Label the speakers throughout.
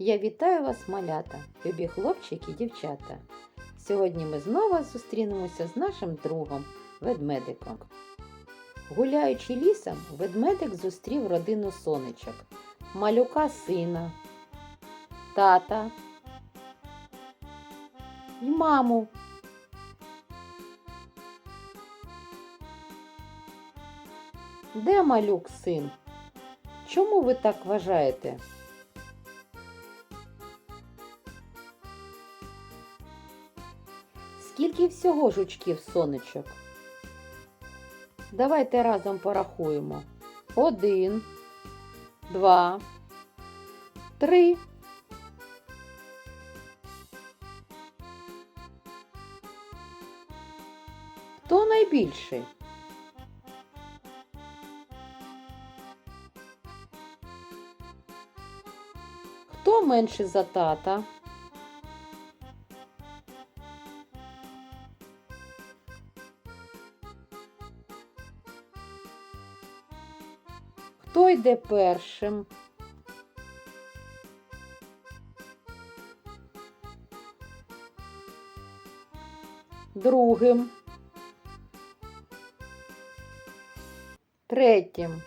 Speaker 1: Я вітаю вас, малята, любі хлопчики і дівчата. Сьогодні ми знову зустрінемося з нашим другом ведмедиком. Гуляючи лісом, ведмедик зустрів родину сонечок, малюка сина, тата і маму. Де малюк син? Чому ви так вважаєте? Скільки всього жучків сонечок? Давайте разом порахуємо. Один, два, три. Хто найбільший? Хто менший за тата? Хто йде першим? Другим. Третім.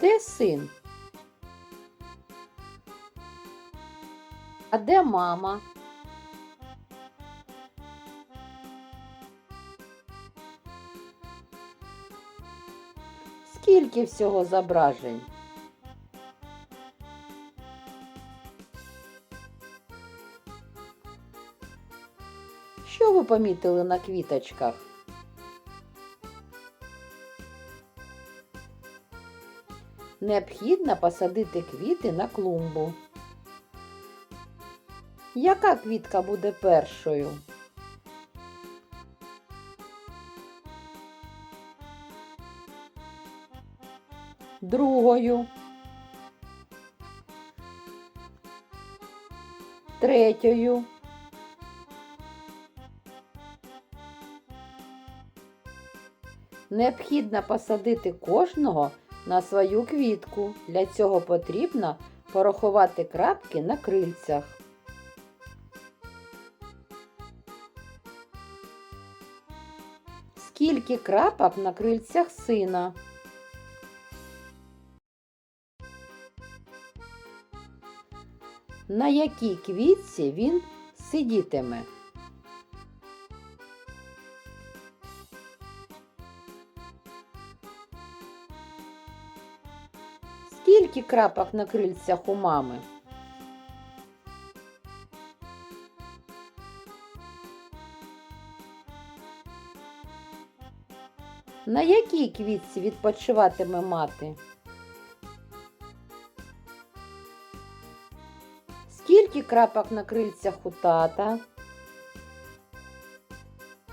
Speaker 1: Де син? А де мама? Скільки всього зображень? Що ви помітили на квіточках? Необхідно посадити квіти на клумбу. Яка квітка буде першою? Другою. Третьою. Необхідно посадити кожного на свою квітку. Для цього потрібно порахувати крапки на крильцях. Скільки крапок на крильцях сина? На якій квітці він сидітиме? Скільки крапок на крильцях у мами? На якій квітці відпочиватиме мати? Скільки крапок на крильцях у тата?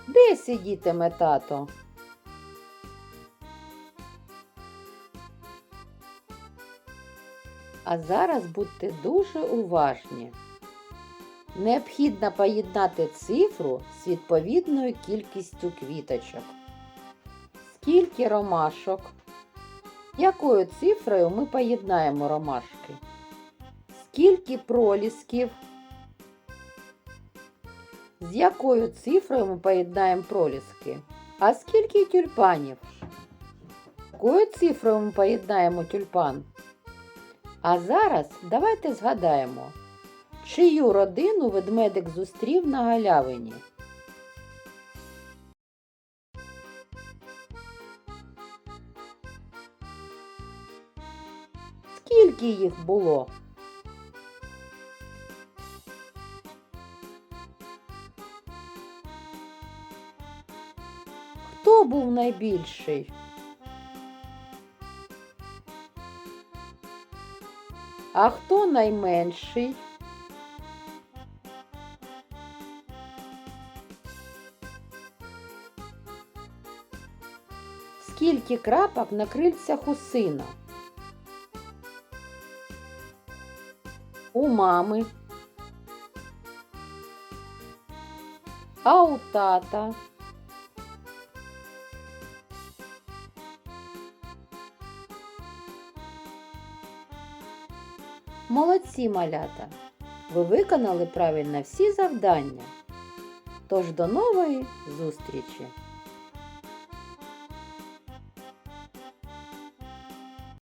Speaker 1: Де сидітиме тато? А зараз будьте дуже уважні. Необхідно поєднати цифру з відповідною кількістю квіточок. Скільки ромашок? Якою цифрою ми поєднаємо ромашки? Скільки пролісків? З якою цифрою ми поєднаємо проліски? А скільки тюльпанів? Якою цифрою ми поєднаємо тюльпан? А зараз давайте згадаємо, чию родину ведмедик зустрів на галявині. Скільки їх було? Хто був найбільший? А хто найменший? Скільки крапок на крильцях у сина? У мами. А у тата? Молодці малята! Ви виконали правильно всі завдання. Тож до нової зустрічі!